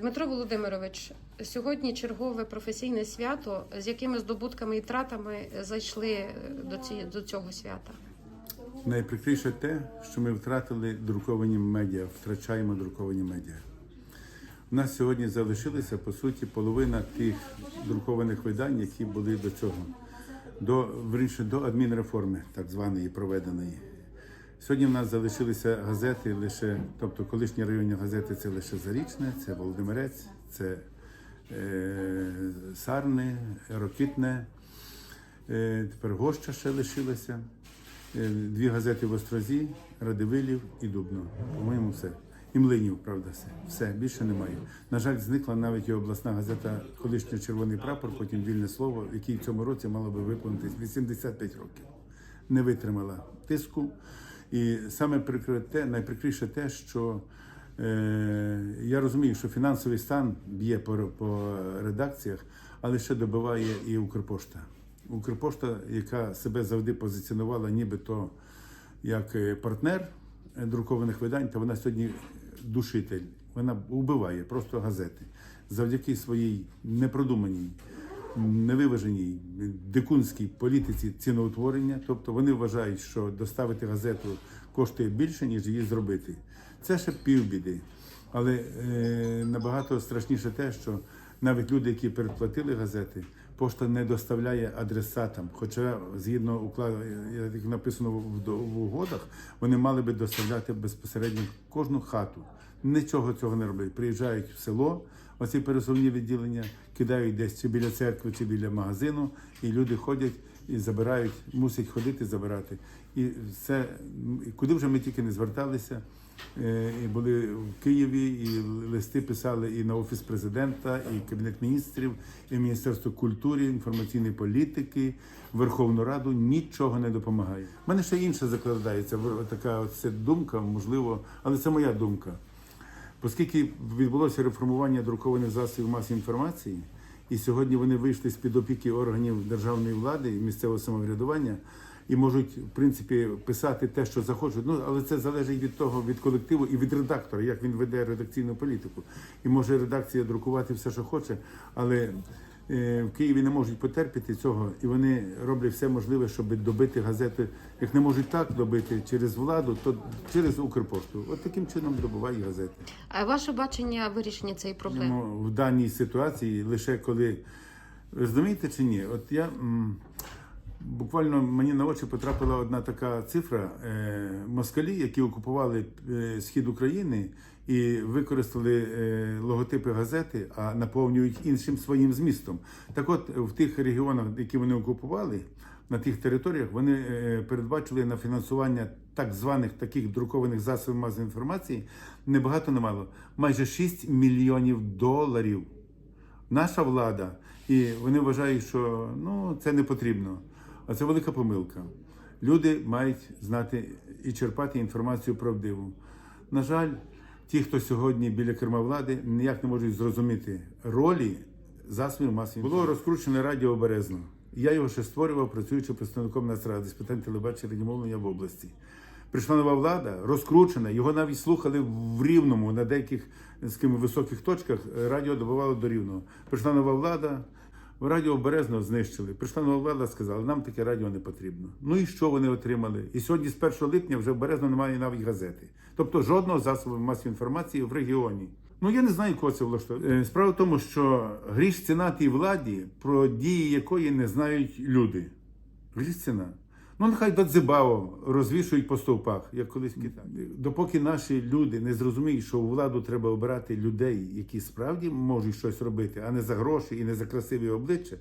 Дмитро Володимирович, сьогодні чергове професійне свято. З якими здобутками і тратами зайшли до, ці, до цього свята? Найприкріше те, що ми втратили друковані медіа, втрачаємо друковані медіа. У нас сьогодні залишилася по суті половина тих друкованих видань, які були до цього, до вірніше, до адмінреформи, так званої проведеної. Сьогодні в нас залишилися газети лише, тобто колишні районні газети це лише Зарічне, це Володимирець, це е, Сарни, Рокітне, е, тепер Гоща ще лишилася. Е, Дві газети в Острозі, Радивилів і Дубно. По-моєму, все. І Млинів, правда, все. Все, більше немає. На жаль, зникла навіть і обласна газета колишній червоний прапор, потім вільне слово, який в цьому році мало би виповнитись 85 років. Не витримала тиску. І саме прикре те, найприкріше те, що е, я розумію, що фінансовий стан б'є по, по редакціях, але ще добиває і Укрпошта. Укрпошта, яка себе завжди позиціонувала нібито як е, партнер е, друкованих видань, то вона сьогодні душитель. Вона вбиває просто газети завдяки своїй непродуманій, невиваженій дикунській політиці ціноутворення. Тобто вони вважають, що доставити газету коштує більше, ніж її зробити. Це ще півбіди. Але е, набагато страшніше те, що навіть люди, які передплатили газети, пошта не доставляє адресатам. Хоча згідно укладу, як написано в, угодах, вони мали би доставляти безпосередньо кожну хату. Нічого цього не роблять. Приїжджають в село, оці пересувні відділення, кидають десь чи біля церкви, чи біля магазину, і люди ходять і забирають, мусять ходити забирати. І все, куди вже ми тільки не зверталися. Е, І були в Києві, і листи писали і на офіс президента, і кабінет міністрів, і Міністерство культури, інформаційної політики, Верховну Раду нічого не допомагає. У мене ще інше закладається. така це думка, можливо, але це моя думка. Оскільки відбулося реформування друкованих засобів масової інформації, і сьогодні вони вийшли з під опіки органів державної влади і місцевого самоврядування і можуть, в принципі, писати те, що захочуть. Ну, але це залежить від того, від колективу і від редактора, як він веде редакційну політику. І може редакція друкувати все, що хоче, але в Києві не можуть потерпіти цього, і вони роблять все можливе, щоб добити газети. Як не можуть так добити через владу, то через Укрпошту. От таким чином добувають газети. А ваше бачення вирішення цієї проблеми? Ну, в даній ситуації лише коли ви розумієте чи ні? От я буквально мені на очі потрапила одна така цифра. Е, москалі, які окупували е, схід України і використали е, логотипи газети, а наповнюють іншим своїм змістом. Так от в тих регіонах, які вони окупували. На тих територіях вони передбачили на фінансування так званих таких друкованих засобів масової інформації небагато немало, майже 6 мільйонів доларів. Наша влада, і вони вважають, що ну це не потрібно. А це велика помилка. Люди мають знати і черпати інформацію правдиву. На жаль, ті, хто сьогодні біля керма влади, ніяк не можуть зрозуміти ролі засобів масової. Було розкручене радіо Березно. Я його ще створював, працюючи представником Нацради з питань телебачення радіомовлення в області. Прийшла нова влада, розкручена, його навіть слухали в рівному на деяких скажімо, високих точках. е, Радіо добувало до рівного. Прийшла нова влада, радіо Березно знищили. Прийшла нова влада, сказала, нам таке радіо не потрібно. Ну і що вони отримали? І сьогодні, з 1 липня, вже в Березно немає навіть газети. Тобто жодного засобу масової інформації в регіоні. Ну я не знаю, кого це влаштовує. Е, Справа в тому, що гріш ціна тій владі, про дії якої не знають люди. Гріш ціна. Ну, нехай Дадзибао розвішують по стовпах, як колись в Китаї. Допоки наші люди не зрозуміють, що у владу треба обирати людей, які справді можуть щось робити, а не за гроші і не за красиві обличчя.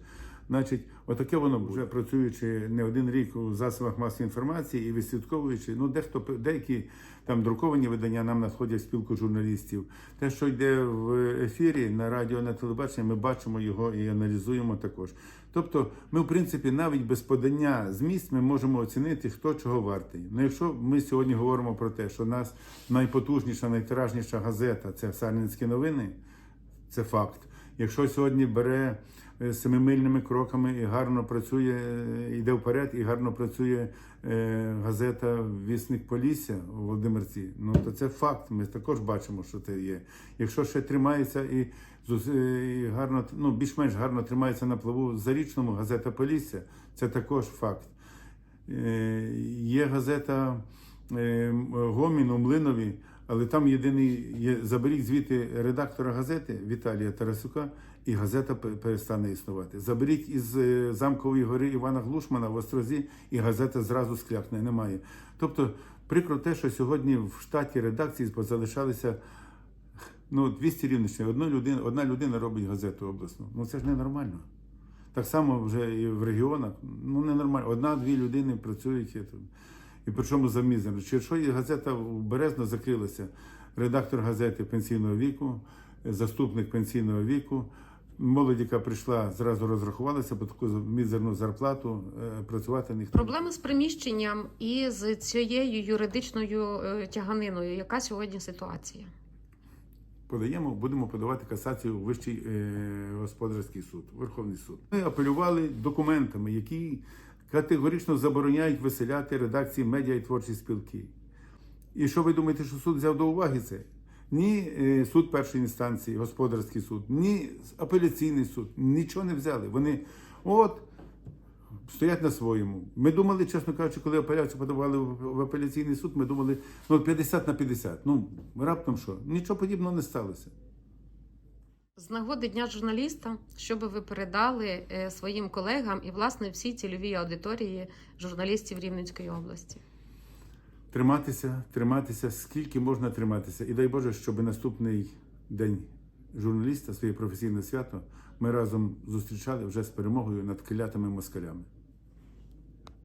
Значить, отаке воно вже працюючи не один рік у засобах масової інформації і відслідковуючи, ну дехто деякі там друковані видання нам надходять в спілку журналістів. Те, що йде в ефірі на радіо, на телебаченні, ми бачимо його і аналізуємо також. Тобто, ми, в принципі, навіть без подання зміст ми можемо оцінити, хто чого вартий. Ну, якщо ми сьогодні говоримо про те, що нас найпотужніша, найтиражніша газета це Сарненські новини, це факт. Якщо сьогодні бере семимильними кроками і гарно працює, е, йде вперед, і гарно працює е, газета Вісник Полісся у Володимирці, ну то це факт. Ми також бачимо, що це є. Якщо ще тримається і, е, і гарно, ну більш-менш гарно тримається на плаву зарічному газета Полісся, це також факт. Є газета е, Гомін у Млинові, але там єдиний є заберіть звідти редактора газети Віталія Тарасюка, і газета перестане існувати. Заберіть із е, замкової гори Івана Глушмана в Острозі, і газета зразу склякне. Немає. Тобто, прикро те, що сьогодні в штаті редакції залишалися ну, 200 рівничних. Одна людина, одна людина робить газету обласну. Ну це ж ненормально. Так само вже і в регіонах. Ну ненормально. Одна-дві людини працюють. І причому за мізерно. Чи що газета в Березно закрилася? Редактор газети пенсійного віку, заступник пенсійного віку. Молодь, яка прийшла, зразу розрахувалася по таку мізерну зарплату, е, працювати ніхто. Проблеми з приміщенням і з цією юридичною е, тяганиною. Яка сьогодні ситуація? подаємо, будемо подавати касацію у Вищий е, господарський суд, Верховний суд. Ми апелювали документами, які категорично забороняють виселяти редакції медіа і творчі спілки. І що ви думаєте, що суд взяв до уваги це? Ні е, суд першої інстанції, господарський суд, ні апеляційний суд, нічого не взяли. Вони от стоять на своєму. Ми думали, чесно кажучи, коли апеляцію подавали в в апеляційний суд, ми думали, ну 50 на 50. Ну раптом що? Нічого подібного не сталося. З нагоди дня журналіста, що би ви передали е, своїм колегам і власне всій цільовій аудиторії журналістів Рівненської області? Триматися, триматися, скільки можна триматися. І дай Боже, щоб наступний день журналіста, своє професійне свято, ми разом зустрічали вже з перемогою над клятими москалями.